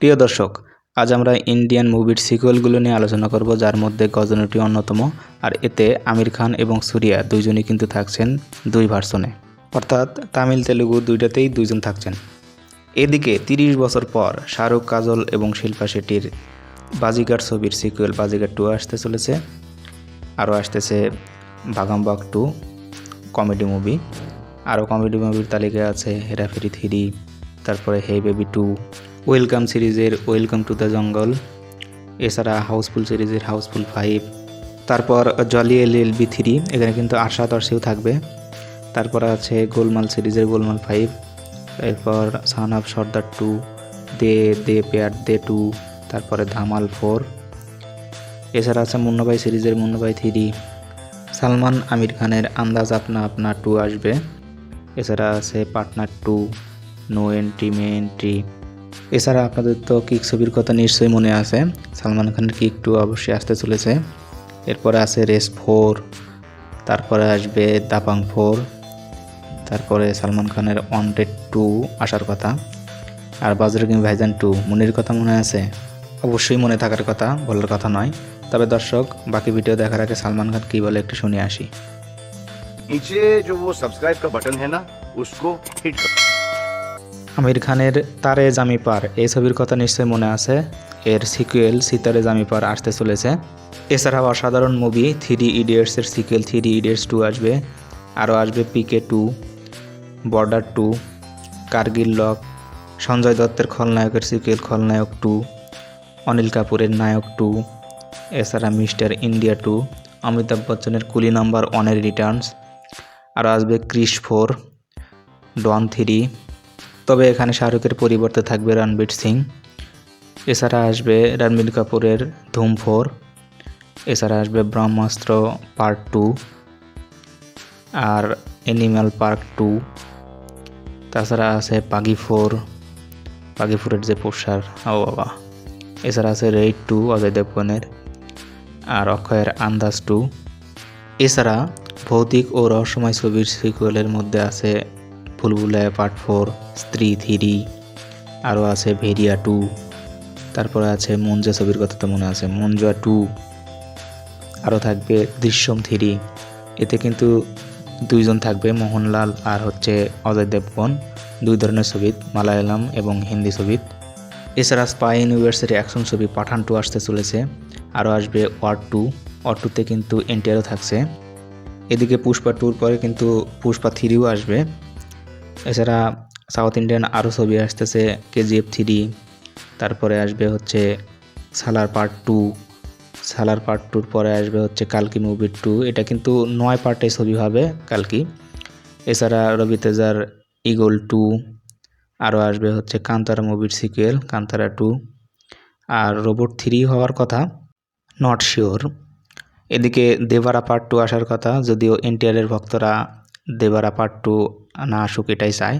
প্রিয় দর্শক, আজ আমরা ইন্ডিয়ান মুভির সিকুয়েলগুলো নিয়ে আলোচনা করব, যার মধ্যে গজনটি অন্যতম। আর এতে আমির খান এবং সুরিয়া দুইজনই কিন্তু থাকছেন দুই ভার্সনে। অর্থাৎ তামিল, তেলুগু দুইটাতেই দুইজন থাকছেন। এদিকে তিরিশ বছর পর শাহরুখ, কাজল এবং শিল্পা শেট্টির বাজিগার ছবির সিকুয়েল বাজিগার টু আসতে চলেছে। আরও আসতেছে বাগামবাগ টু, কমেডি মুভি। আরও কমেডি মুভির তালিকায় আছে হেরাফেরি থ্রি, তারপরে হে বেবি টু ওয়েলকাম সিরিজের ওয়েলকাম টু দ্য জঙ্গল, এছাড়া হাউসফুল সিরিজের হাউসফুল ফাইভ, তারপর jolly L L B three, এখানে কিন্তু আশা দর্শীও থাকবে। তারপর আছে গোলমাল সিরিজের গোলমাল ফাইভ, এরপর son of Sardaar two, De De Pyaar De two, তারপরে ধামাল ফোর। এছাড়া আছে মুন্নাবাই সিরিজের মুন্নাবাই থ্রি, সালমান আমির খানের আন্দাজ আপনা আপনা টু আসবে। এছাড়া আছে partner two, no entry, Mein entry. এছাড়া আপনাদের তো কিক ছবির কথা নিশ্চয়ই মনে আছে সালমান খানের কিক টু অবশ্যই আসতে চলেছে এরপরে আছে রেস ফোর তারপরে আসবে দাপাং ফোর তারপরে সালমান খানের ওয়ান্টেড টু আসার কথা আর বাজরঙ্গি ভাইজান টু মনের কথা মনে আছে অবশ্যই মনে থাকার কথা বলার কথা নয় তবে দর্শক বাকি ভিডিও দেখার আগে সালমান খান কী বলে একটু শুনে আসি नीचे जो वो सब्सक्राइब का बटन है ना उसको हिट करो আমির খানের তারে জামি পার। এই ছবির কথা নিশ্চয়ই মনে আছে। এর সিকুয়েল সিতারে জামি পার আসতে চলেছে। এছাড়াও অসাধারণ মুভি থ্রি ইডিয়টসের সিকুয়েল থ্রি ইডিয়টস টু আসবে। আরও আসবে পিকে টু বর্ডার টু কার্গিল লক, সঞ্জয় দত্তের খলনায়কের সিকুয়েল খলনায়ক টু অনিল কাপুরের নায়ক টু এছাড়া মিস্টার ইন্ডিয়া টু অমিতাভ বচ্চনের কুলি নাম্বার ওয়ানের রিটার্নস আরও আসবে ক্রিস ফোর, ডন থ্রি তবে এখানে শাহরুখের পরিবর্তে থাকবে রণবীর সিং। এছাড়া আসবে রণবীর কাপুরের ধুম ফোর এছাড়া আসবে ব্রহ্মাস্ত্র পার্ট টু আর অ্যানিম্যাল পার্ক টু। তাছাড়া আছে পাগি ফোর, পাগি ফোরের যে পোস্টার, ও বাবা। এছাড়া আছে রেড টু, অজয় দেবগনের আর অক্ষয়ের আন্দাজ টু। এছাড়া ভৌতিক ও রহস্যময় ছবির সিকুয়েলের মধ্যে আছে ফুলবুলায় পার্ট ফোর, স্ত্রী থ্রি আরও আছে ভেরিয়া টু, তারপরে আছে মঞ্জা ছবির কথা তো মনে আছে মঞ্জুয়া টু আরও থাকবে দৃশ্যম থ্রি, এতে কিন্তু দুইজন থাকবে মোহনলাল আর হচ্ছে অজয় দেবগন, দুই ধরনের ছবিত মালায়ালাম এবং হিন্দি ছবিত এছাড়া স্পাই ইউনিভার্সিটি অ্যাকশন ছবি পাঠান টু আসতে চলেছে আরও আসবে ওয়ার টু ওয়ার টুতে কিন্তু এনটিআরও থাকছে। এদিকে পুষ্পা টুর পরে কিন্তু পুষ্পা থ্রিও আসবে। এছাড়া সাউথ ইন্ডিয়ান আরও ছবি আসতেছে কেজিএফ থ্রি তারপরে আসবে হচ্ছে Salaar part two, Salaar part টুর পরে আসবে হচ্ছে কালকি মুভি টু, এটা কিন্তু নয় পার্টে ছবি হবে কালকি। এছাড়া রবি তেজার ইগল টু, আরও আসবে হচ্ছে কান্তারা মুভির সিকুয়েল, কান্তারা টু, আর রোবট থ্রি হওয়ার কথা, নট শিওর। এদিকে দেবারা পার্ট টু আসার কথা, যদিও এনটিআরের ভক্তরা দেবারা পার্ট টু না আসুক, এটাই চায়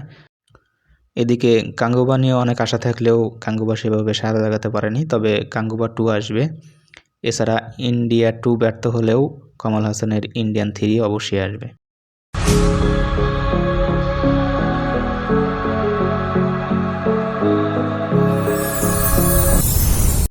এদিকে কাঙ্গুবা নিয়ে অনেক আশা থাকলেও কাঙ্গুবা সেভাবে সাড়া লাগাতে পারেনি, তবে কাঙ্গুবা টু আসবে। এছাড়া ইন্ডিয়া টু ব্যর্থ হলেও কমল হাসানের ইন্ডিয়ান থ্রি অবশ্যই আসবে।